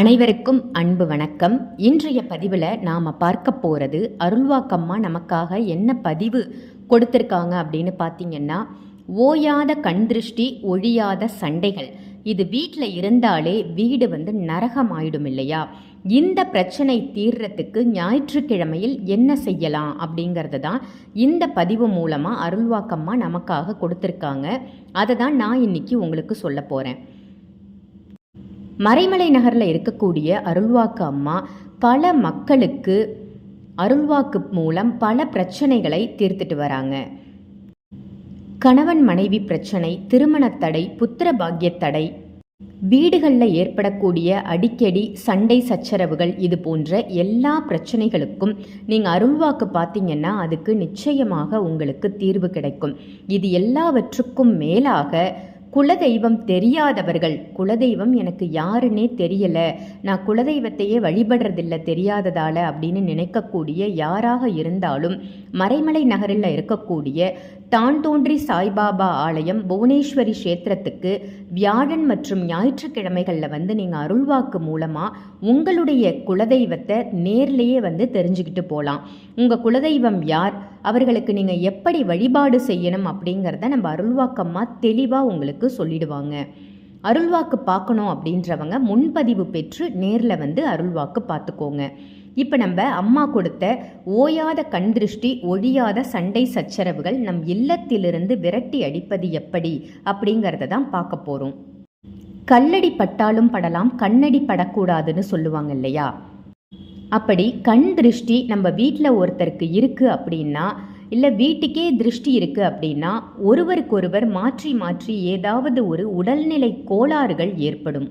அனைவருக்கும் அன்பு வணக்கம். இன்றைய பதிவில் நாம் பார்க்க போகிறது அருள்வாக்கம்மா நமக்காக என்ன பதிவு கொடுத்துருக்காங்க அப்படின்னு பார்த்தீங்கன்னா ஓயாத கண் திருஷ்டி ஒழியாத சண்டைகள். இது வீட்டில் இருந்தாலே வீடு வந்து நரகம் ஆயிடும் இல்லையா? இந்த பிரச்சனை தீர்றதுக்கு ஞாயிற்றுக்கிழமையில் என்ன செய்யலாம் அப்படிங்கிறது தான் இந்த பதிவு மூலமாக அருள்வாக்கம்மா நமக்காக கொடுத்துருக்காங்க. அதை தான் நான் இன்னைக்கு உங்களுக்கு சொல்ல போகிறேன் மறைமலை நகரில் இருக்கக்கூடிய அருள்வாக்கு அம்மா பல மக்களுக்கு அருள்வாக்கு மூலம் பல பிரச்சனைகளை தீர்த்துட்டு வராங்க. கணவன் மனைவி பிரச்சனை திருமணத் தடை புத்திர பாக்கியத் தடை வீடுகளில் ஏற்படக்கூடிய அடிக்கடி சண்டை சச்சரவுகள் இது போன்ற எல்லா பிரச்சனைகளுக்கும் நீங்கள் அருள்வாக்கு பார்த்தீங்கன்னா அதுக்கு நிச்சயமாக உங்களுக்கு தீர்வு கிடைக்கும். இது எல்லாவற்றுக்கும் மேலாக குலதெய்வம் தெரியாதவர்கள் குலதெய்வம் எனக்கு யாருன்னே தெரியல. நான் குலதெய்வத்தையே வழிபடுறதில்ல தெரியாததால் அப்படின்னு நினைக்கக்கூடிய யாராக இருந்தாலும் மறைமலை நகரில் இருக்கக்கூடிய தான் தோன்றி சாய்பாபா ஆலயம் புவனேஸ்வரி கஷேத்திரத்துக்கு வியாழன் மற்றும் ஞாயிற்றுக்கிழமைகளில் வந்து நீங்கள் அருள்வாக்கு மூலமாக உங்களுடைய குலதெய்வத்தை நேர்லேயே வந்து தெரிஞ்சுக்கிட்டு போகலாம் உங்கள் குலதெய்வம் யார்? அவர்களுக்கு நீங்கள் எப்படி வழிபாடு செய்யணும் அப்படிங்கிறத நம்ம அருள்வாக்கம்மா தெளிவாக உங்களுக்கு சொல்லிடுவாங்க. அருள்வாக்கு பார்க்கணும் அப்படின்றவங்க முன்பதிவு பெற்று நேரில் வந்து அருள்வாக்கு பார்த்துக்கோங்க. இப்போ நம்ம அம்மா கொடுத்த ஓயாத கண் திருஷ்டி ஒழியாத சண்டை சச்சரவுகள் நம் இல்லத்திலிருந்து விரட்டி அடிப்பது எப்படி அப்படிங்கிறத தான் பார்க்க போகிறோம் கல்லடி பட்டாலும் படலாம் கண்ணடி படக்கூடாதுன்னு சொல்லுவாங்க இல்லையா? அப்படி கண் திருஷ்டி நம்ம வீட்டில் ஒருத்தருக்கு இருக்குது அப்படின்னா இல்லை வீட்டுக்கே திருஷ்டி இருக்குது அப்படின்னா ஒருவருக்கொருவர் மாற்றி மாற்றி ஏதாவது ஒரு உடல்நிலை கோளாறுகள் ஏற்படும்.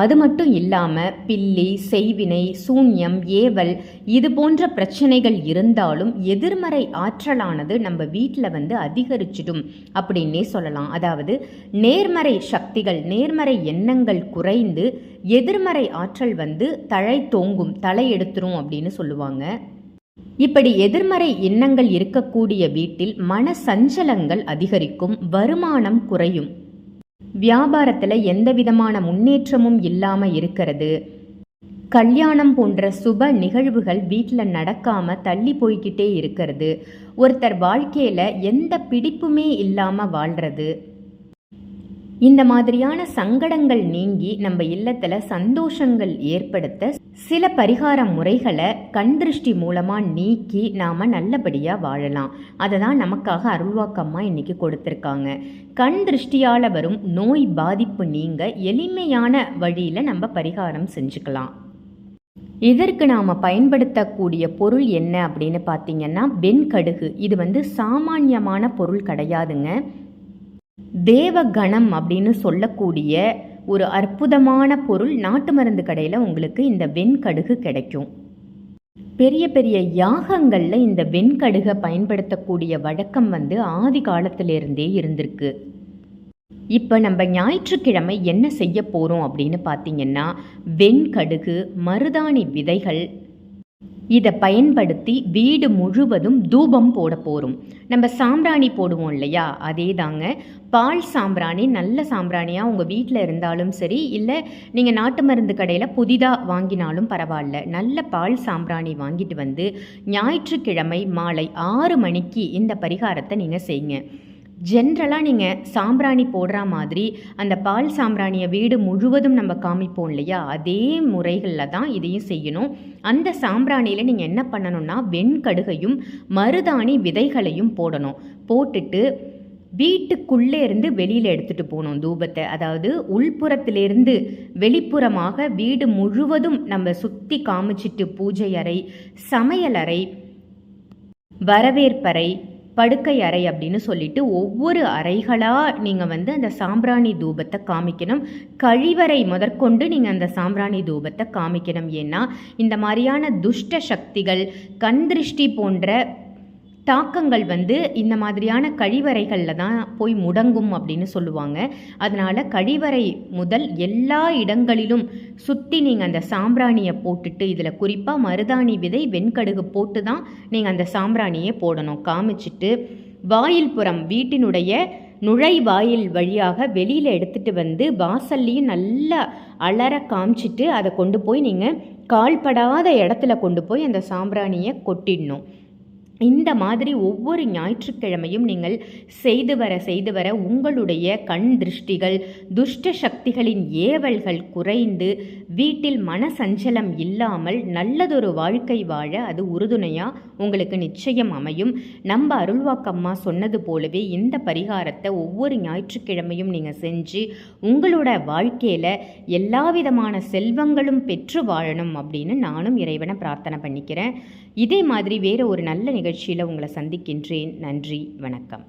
அது மட்டும் இல்லாமல் பில்லி செய்வினை சூன்யம் ஏவல் இது போன்ற பிரச்சனைகள் இருந்தாலும் எதிர்மறை ஆற்றலானது நம்ம வீட்டில் வந்து அதிகரிச்சிடும் அப்படின்னே சொல்லலாம். அதாவது நேர்மறை சக்திகள் நேர்மறை எண்ணங்கள் குறைந்து எதிர்மறை ஆற்றல் வந்து தழை தோங்கும் தலை எடுத்துரும் அப்படின்னு சொல்லுவாங்க. இப்படி எதிர்மறை எண்ணங்கள் இருக்கக்கூடிய வீட்டில் மன சஞ்சலங்கள் அதிகரிக்கும் வருமானம் குறையும். வியாபாரத்தில் எந்த விதமான முன்னேற்றமும் இல்லாமல் இருக்கிறது. கல்யாணம் போன்ற சுப நிகழ்வுகள் வீட்டில் நடக்காமல் தள்ளி போய்கிட்டே இருக்கிறது. ஒருத்தர் வாழ்க்கையில் எந்த பிடிப்புமே இல்லாமல் வாழ்கிறது இந்த மாதிரியான சங்கடங்கள் நீங்கி நம்ம இல்லத்தில் சந்தோஷங்கள் ஏற்படுத்த சில பரிகார முறைகளை கண் திருஷ்டி மூலமாக நீக்கி நாம் நல்லபடியாக வாழலாம். அதை தான் நமக்காக அருள்வாக்கம்மா இன்றைக்கி கொடுத்துருக்காங்க. கண் திருஷ்டியால் வரும் நோய் பாதிப்பு நீங்க எளிமையான வழியில் நம்ம பரிகாரம் செஞ்சுக்கலாம். இதற்கு நாம் பயன்படுத்தக்கூடிய பொருள் என்ன அப்படின்னு பார்த்தீங்கன்னா வெண்கடுகு. இது வந்து சாமானியமான பொருள் கிடையாதுங்க. தேவகணம் அப்படின்னு சொல்லக்கூடிய ஒரு அற்புதமான பொருள் நாட்டு மருந்து கடையில் உங்களுக்கு இந்த வெண்கடுகு கிடைக்கும். பெரிய பெரிய யாகங்களில் இந்த வெண்கடுகை பயன்படுத்தக்கூடிய வழக்கம் வந்து ஆதி காலத்திலிருந்தே இருந்திருக்கு. இப்போ நம்ம ஞாயிற்றுக்கிழமை என்ன செய்ய போகிறோம் அப்படின்னு பார்த்தீங்கன்னா வெண்கடுகு மருதாணி விதைகள் இதை பயன்படுத்தி வீடு முழுவதும் தூபம் போட போகிறோம் நம்ம சாம்பிராணி போடுவோம் இல்லையா? அதே தாங்க. பால் சாம்பிராணி நல்ல சாம்பிராணியாக உங்கள் வீட்டில் இருந்தாலும் சரி இல்லை நீங்கள் நாட்டு மருந்து கடையில் புதிதாக வாங்கினாலும் பரவாயில்ல. நல்ல பால் சாம்பிராணி வாங்கிட்டு வந்து ஞாயிற்றுக்கிழமை மாலை ஆறு மணிக்கு இந்த பரிகாரத்தை நீங்கள் செய்யுங்க. ஜென்ரலாக நீங்கள் சாம்பிராணி போடுற மாதிரி அந்த பால் சாம்பிராணியை வீடு முழுவதும் நம்ம காமிப்போம் இல்லையா? அதே முறைகளில் தான் இதையும் செய்யணும். அந்த சாம்பிராணியில் நீங்கள் என்ன பண்ணணும்னா வெண்கடுகையும் மருதாணி விதைகளையும் போடணும். போட்டுட்டு வீட்டுக்குள்ளே இருந்து வெளியில் எடுத்துகிட்டு போகணும் தூபத்தை. அதாவது உள்புறத்திலிருந்து வெளிப்புறமாக வீடு முழுவதும் நம்ம சுற்றி காமிச்சிட்டு பூஜை அறை சமையலறை வரவேற்பறை படுக்கை அறை அப்படின்னு சொல்லிட்டு ஒவ்வொரு அறைகளாக நீங்கள் வந்து அந்த சாம்பிராணி தூபத்தை காமிக்கணும். கழிவறை முதற்கொண்டு நீங்கள் அந்த சாம்பிராணி தூபத்தை காமிக்கணும். ஏன்னா இந்த மாதிரியான துஷ்ட சக்திகள் கண் திருஷ்டி போன்ற தாக்கங்கள் வந்து இந்த மாதிரியான கழிவறைகளில் தான் போய் முடங்கும் அப்படின்னு சொல்லுவாங்க. அதனால் கழிவறை முதல் எல்லா இடங்களிலும் சுற்றி நீங்கள் அந்த சாம்பிராணியை போட்டுட்டு இதில் குறிப்பாக மருதாணி விதை வெண்கடுகு போட்டு தான் நீங்கள் அந்த சாம்பிராணியை போடணும். காமிச்சிட்டு வாயில் புறம் வீட்டினுடைய நுழைவாயில் வழியாக வெளியில் எடுத்துகிட்டு வந்து வாசல்லையும் நல்லா அலற காமிச்சிட்டு அதை கொண்டு போய் நீங்கள் கால்படாத இடத்துல கொண்டு போய் அந்த சாம்பிராணியை கொட்டிடணும். இந்த மாதிரி ஒவ்வொரு ஞாயிற்றுக்கிழமையும் நீங்கள் செய்து வர செய்து வர உங்களுடைய கண் திருஷ்டிகள் துஷ்ட சக்திகளின் ஏவல்கள் குறைந்து வீட்டில் மன சஞ்சலம் இல்லாமல் நல்லதொரு வாழ்க்கை வாழ அது உறுதுணையாக உங்களுக்கு நிச்சயம் அமையும். நம்ம அருள்வாக்கம்மா சொன்னது போலவே இந்த பரிகாரத்தை ஒவ்வொரு ஞாயிற்றுக்கிழமையும் நீங்கள் செஞ்சு உங்களோட வாழ்க்கையில் எல்லா விதமான செல்வங்களும் பெற்று வாழணும் அப்படின்னு நானும் இறைவனை பிரார்த்தனை பண்ணிக்கிறேன். இதே மாதிரி வேறு ஒரு நல்ல நிகழ்ச்சியில் உங்களை சந்திக்கின்றேன். நன்றி வணக்கம்.